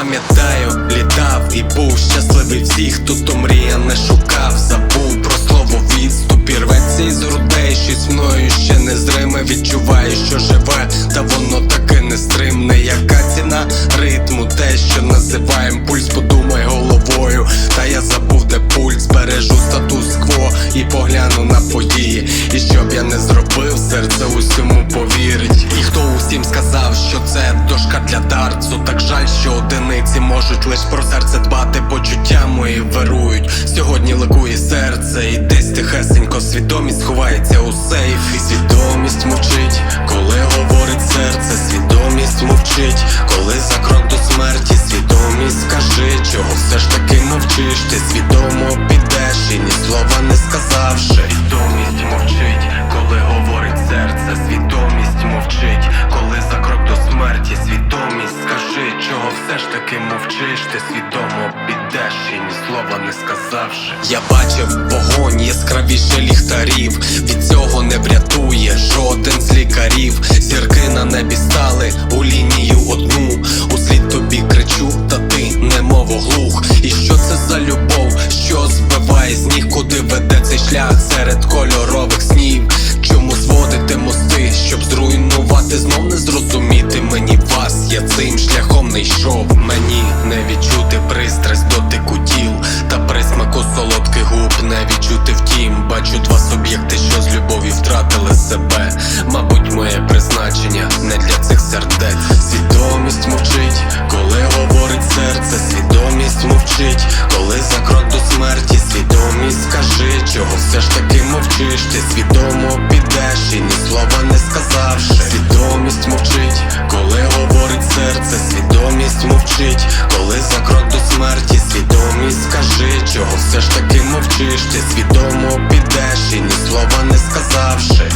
пам'ятаю, літав і був щасливий всіх, хто то мрія не шукав, забув про слово відступ і рветься із грудей, щось мною ще незриме відчуваю, що живе, та воно таке нестримне. Яка ціна ритму, те, що називаєм пульс, подумай головою. Та я забув, де пульс, бережу статус-кво і погляну на події. І щоб я не зробив, можуть лиш про серце дбати, почуття мої вирують. Сьогодні ликує серце, і десь тихесенько свідомість ховається у сейф. І свідомість мовчить, таки мовчиш, ти свідомо підеш і ні слова не сказавши. Я бачив вогонь яскравіше ліхтарів, від цього не врятує жоден з лікарів. Зірки на небі стали у лінію одну. Услід тобі кричу, та ти немов оглух. І що це за любов, що збиває з ніг, куди веде цей шлях серед кольорових не йшов. Мені не відчути пристрасть дотику тіл та присмаку солодких губ, не відчути втім. Бачу два суб'єкти, що з любові втратили себе. Мабуть, моє призначення не для цих сердець. Свідомість мовчить, чого все ж таки мовчиш, ти свідомо підеш і ні слова не сказавши.